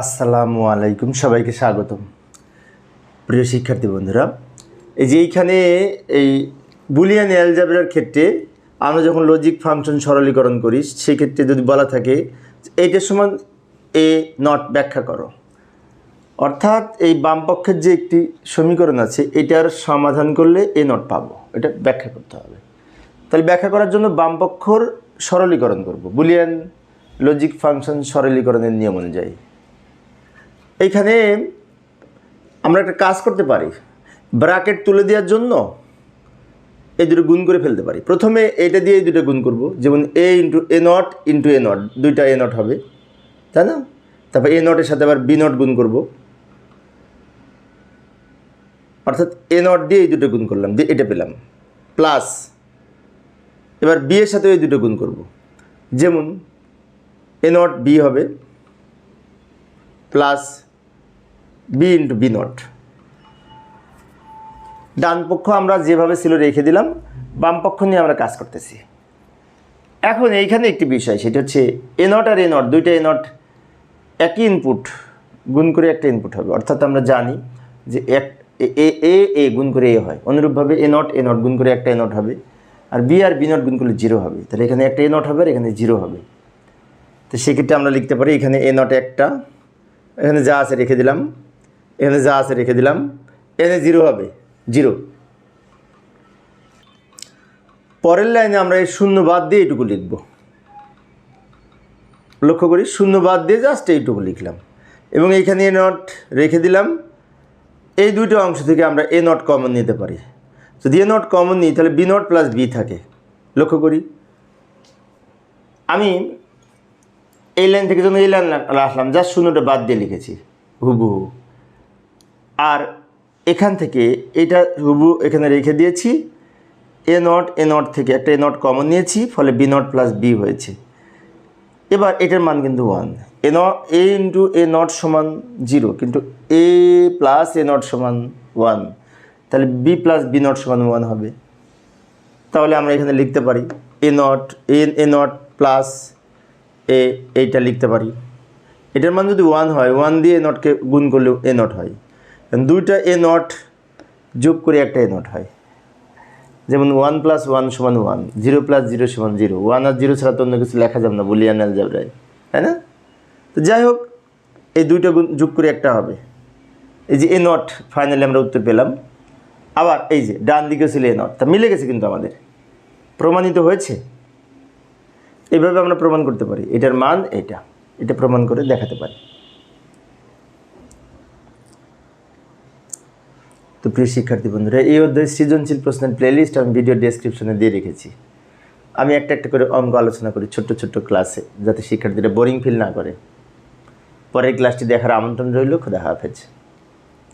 আসসালামু আলাইকুম, সবাইকে স্বাগতম। প্রিয় শিক্ষার্থী বন্ধুরা, এই যে এইখানে এই বুলিয়ান অ্যালজাবরার ক্ষেত্রে আমরা যখন লজিক ফাংশন সরলীকরণ করি, সেক্ষেত্রে যদি বলা থাকে এইটার সমান এ নট ব্যাখ্যা করো। অর্থাৎ এই বামপক্ষের যে একটি সমীকরণ আছে, এটার সমাধান করলে এ নট পাবো। এটা ব্যাখ্যা করতে হবে। তাহলে ব্যাখ্যা করার জন্য বামপক্ষর সরলীকরণ করব। বুলিয়ান লজিক ফাংশন সরলীকরণের নিয়ম অনুযায়ী। এইখানে আমরা একটা কাজ করতে পারি। ব্র্যাকেট তুলে দেওয়ার জন্য এই দুটো গুণ করে ফেলতে পারি। প্রথমে এটা দিয়ে এই দুটো গুণ করব। যেমন A into A not into A not দুইটা এ নট হবে। তাই না? তারপর এ নটের সাথে আবার বি নট গুণ করব। অর্থাৎ এ নট দিয়ে এই দুটো গুণ করলাম, দিয়ে এটা পেলাম। প্লাস এবার বি এর সাথে এই দুটো গুণ করব। যেমন এ নট বি হবে। Plus B into B not ডান পক্ষ আমরা যেভাবে ছিল রেখে দিলাম, বাম পক্ষ নিয়ে আমরা কাজ করতেছি। এখন এইখানে একটি বিষয়, সেটা হচ্ছে এ নট আর এ নট দুইটা এ নট একই ইনপুট গুণ করে একটা ইনপুট হবে। অর্থাৎ আমরা জানি যে এক, এ- এ এ গুণ করে এ হয়। অনুরূপভাবে এ নট এ নট গুণ করে একটা এ নট হবে। আর বি আর বি নট গুণ করলে জিরো হবে। তাহলে এখানে একটা এ নট হবে আর এখানে জিরো হবে। তো সেক্ষেত্রে আমরা লিখতে পারি, এখানে এ নট একটা, এখানে যা আছে রেখে দিলাম। এখানে যা আছে রেখে দিলাম। এখানে জিরো হবে জিরো পরের লাইনে আমরা এই শূন্য বাদ দিয়ে এইটুকু লিখব। লক্ষ্য করি, শূন্য বাদ দিয়ে জাস্ট এইটুকু লিখলাম। এবং এইখানে এ নট রেখে দিলাম। এই দুইটা অংশ থেকে আমরা এ নট কমন নিতে পারি। যদি এ নট কমন নিই, তাহলে বি নট প্লাস বি থাকে। লক্ষ্য করি। আমি এই লাইন থেকে যখন এই লাইন আসলাম জাস্ট শূন্যটা বাদ দিয়ে লিখেছি। হুবহু। আর এখান থেকে এটা হুবু এখানে রেখে দিয়েছি। এ নট এ নট থেকে একটা এ নট কমন নিয়েছি, ফলে বি নট প্লাস বি হয়েছে। এবার এটার মান কিন্তু ওয়ান এ ন, এ ইন্টু এ নট সমান জিরো কিন্তু এ প্লাস এ নট সমান ওয়ান তাহলে বি প্লাস বি নট সমান ওয়ান হবে। তাহলে আমরা এখানে লিখতে পারি, A not, A A not plus A, এইটা লিখতে পারি। এটার মান যদি ওয়ান হয় ওয়ান দিয়ে এ নটকে গুণ করলেও এ নট হয়। দুইটা এ নট যোগ করে একটা এ নট হয়। যেমন ওয়ান প্লাস ওয়ান সমান ওয়ান জিরো প্লাস জিরো সমান জিরো ওয়ান আর জিরো ছাড়া তো অন্য কিছু লেখা যাবে না, বুলিয়ান অ্যালজাবরায়, তাই না? তো যাই হোক, এই দুইটা গুণ যোগ করে একটা হবে। এই যে এ নট ফাইনালি আমরা উত্তর পেলাম। আবার এই যে, ডান দিকে ছিল এ নট তা মিলে গেছে কিন্তু আমাদের। প্রমাণিত হয়েছে? এভাবে আমরা প্রমাণ করতে পারি। এটার মান এটা। এটা প্রমাণ করে দেখাতে পারি। তো প্রিয় শিক্ষার্থী বন্ধুরা, এই অধ্যায় সৃজনশীল প্রশ্নের প্লেলিস্ট আমি ভিডিও ডেসক্রিপশনে দিয়ে রেখেছি। আমি একটা একটা করে অঙ্ক আলোচনা করি ছোট্ট ছোট্ট ক্লাসে যাতে শিক্ষার্থীরা বোরিং ফিল না করে। পরের ক্লাসটি দেখার আমন্ত্রণ রইল, খোদা হাফেজ।